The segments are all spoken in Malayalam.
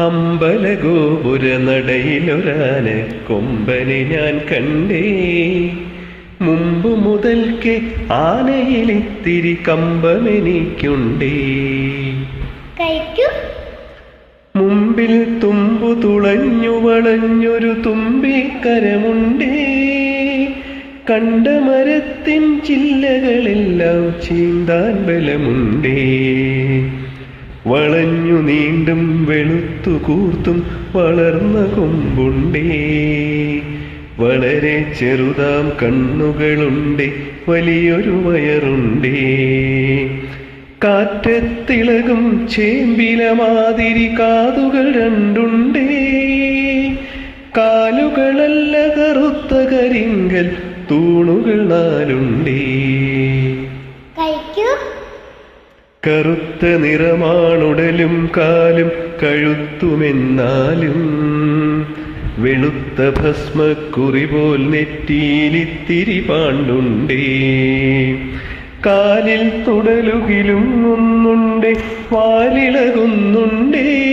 അമ്പലഗോപുര നടയിലൊരാന കൊമ്പനെ ഞാൻ കണ്ടേ. മുമ്പ് മുതൽക്ക് ആനയിലിത്തിരി കമ്പമെനിക്കുണ്ടേ. കഴിക്കൂ. മുമ്പിൽ തുമ്പു തുളഞ്ഞു വളഞ്ഞൊരു തുമ്പിക്കരമുണ്ടേ. കണ്ട മരത്തിൻ ചില്ലകളെല്ലാം ചീന്താൻ ബലമുണ്ടേ. വളഞ്ഞു നീണ്ടും വെളുത്തു കൂർത്തും വളർന്ന കൊമ്പുണ്ടേ. വളരെ ചെറുതാം കണ്ണുകളുണ്ടേ വലിയൊരു വയറുണ്ടേ. കാറ്റത്തിളകും ചേമ്പില മാതിരി കാതുകൾ രണ്ടുണ്ടേ. കാലുകളല്ല കറുത്ത കരിങ്കൽ തൂണുകൾ നാലുണ്ടേ. കഴിക്കൂ. കറുത്ത നിറമാണുടലും കാലും കഴുത്തുമെന്നാലും വെളുത്ത ഭസ്മക്കുറി പോൽ നെറ്റിയിലിത്തിരി പാണ്ടുണ്ടേ. കാലിൽ തുടലുകിലും ഒന്നുണ്ടേ വാലിളകുന്നുണ്ടേ.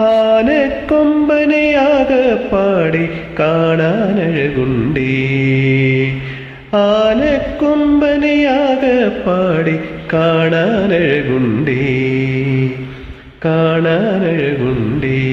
ആനക്കൊമ്പനയാകപ്പാടി കാണാനഴകുണ്ടേ. ആനക്കൊമ്പനെയാകപ്പാടി കാണാനഴകുണ്ടേ കാണാനഴകുണ്ടേ.